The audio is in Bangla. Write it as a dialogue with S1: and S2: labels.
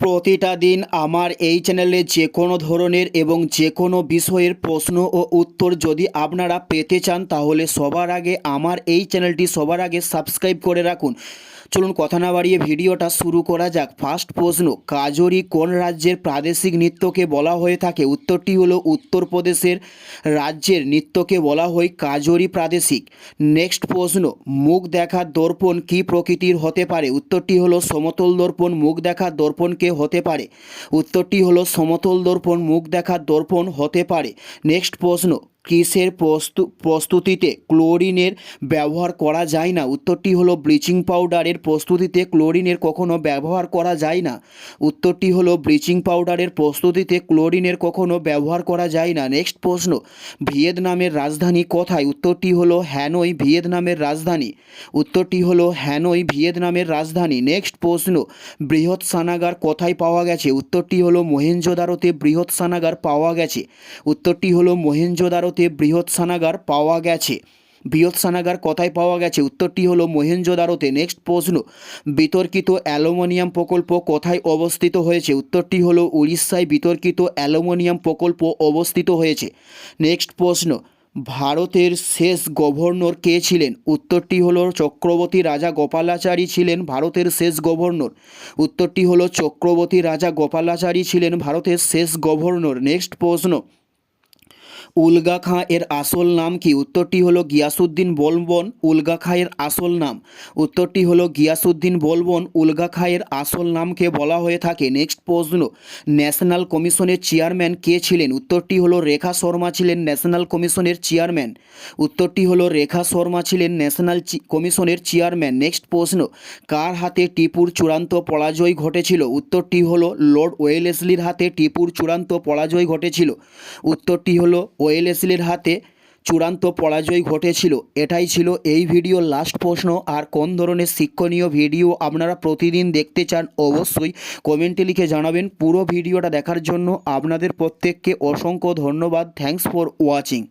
S1: প্রতিটা দিন আমার এই চ্যানেলে যে কোনো ধরনের এবং যে কোনো বিষয়ের প্রশ্ন ও উত্তর যদি আপনারা পেতে চান, তাহলে সবার আগে আমার এই চ্যানেলটি সবার আগে সাবস্ক্রাইব করে রাখুন। চলুন কথা না বাড়িয়ে ভিডিওটা শুরু করা যাক। ফার্স্ট প্রশ্ন, কাজরি কোন রাজ্যের প্রাদেশিক নৃত্যকে বলা হয়ে থাকে? উত্তরটি হলো উত্তরপ্রদেশের রাজ্যের নৃত্যকে বলা হয় কাজরি প্রাদেশিক। নেক্সট প্রশ্ন, মুখ দেখার দর্পণ কি প্রকৃতির হতে পারে? উত্তরটি হলো সমতল দর্পণ, মুখ দেখার দর্পণকে হতে পারে? উত্তরটি হলো সমতল দর্পণ, মুখ দেখার দর্পণ হতে পারে। নেক্সট প্রশ্ন কিসের প্রস্তু, প্রস্তুতিতে ক্লোরিনের ব্যবহার করা যায় না? উত্তরটি হলো, ব্লিচিং পাউডারের প্রস্তুতিতে ক্লোরিনের কখনো ব্যবহার করা যায় না। উত্তরটি হলো, ব্লিচিং পাউডারের প্রস্তুতিতে ক্লোরিনের কখনো ব্যবহার করা যায় না। নেক্সট প্রশ্ন, ভিয়েতনামের রাজধানী কোথায়? উত্তরটি হলো হ্যানোই ভিয়েতনামের রাজধানী। উত্তরটি হলো হ্যানোই ভিয়েতনামের রাজধানী। নেক্সট প্রশ্ন, বৃহৎ সানাগার কোথায় পাওয়া গেছে? উত্তরটি হলো, মহেঞ্জোদারোতে বৃহৎ সানাগার পাওয়া গেছে। উত্তরটি হলো, মহেঞ্জোদারোতে বৃহৎ সানাগার পাওয়া গেছে। বৃহৎ সানাগার কোথায় পাওয়া গেছে? উত্তরটি হলো মহেঞ্জোদারোতে নেক্সট প্রশ্ন, বিতর্কিত অ্যালুমিনিয়াম প্রকল্প কোথায় অবস্থিত হয়েছে? উত্তরটি হলো উড়িষ্যায় বিতর্কিত অ্যালুমিনিয়াম প্রকল্প অবস্থিত হয়েছে। নেক্সট প্রশ্ন, ভারতের শেষ গভর্নর কে ছিলেন? উত্তরটি হলো চক্রবর্তী রাজা গোপালাচারী ছিলেন ভারতের শেষ গভর্নর। উত্তরটি হলো চক্রবর্তী রাজা গোপালাচারী ছিলেন ভারতের শেষ গভর্নর। নেক্সট প্রশ্ন উলগা খাঁ এর আসল নাম কি? উত্তরটি হলো গিয়াসুদ্দিন বলবন উলগা খাঁ এর আসল নাম। উত্তরটি হলো গিয়াসুদ্দিন বলবন উলগা খাঁ এর আসল নামকে বলা হয়ে থাকে। নেক্সট প্রশ্ন, ন্যাশনাল কমিশনের চেয়ারম্যান কে ছিলেন? উত্তরটি হলো রেখা শর্মা ছিলেন ন্যাশনাল কমিশনের চেয়ারম্যান। উত্তরটি হলো রেখা শর্মা ছিলেন ন্যাশনাল কমিশনের চেয়ারম্যান। নেক্সট প্রশ্ন, কার হাতে টিপুর চূড়ান্ত পরাজয় ঘটেছিল? উত্তরটি হলো লর্ড ওয়েলেসলির হাতে টিপুর চূড়ান্ত পরাজয় ঘটেছিল। উত্তরটি হলো ওয়েলেসলির হাতে চূড়ান্ত পরাজয় ঘটেছিল। এটাই ছিল এই ভিডিও লাস্ট প্রশ্ন। আর কোন ধরনের শিক্ষণীয় ভিডিও আপনারা প্রতিদিন দেখতে চান, অবশ্যই কমেন্টে লিখে জানাবেন। পুরো ভিডিওটা দেখার জন্য আপনাদের প্রত্যেককে অসংখ্য ধন্যবাদ। Thanks for watching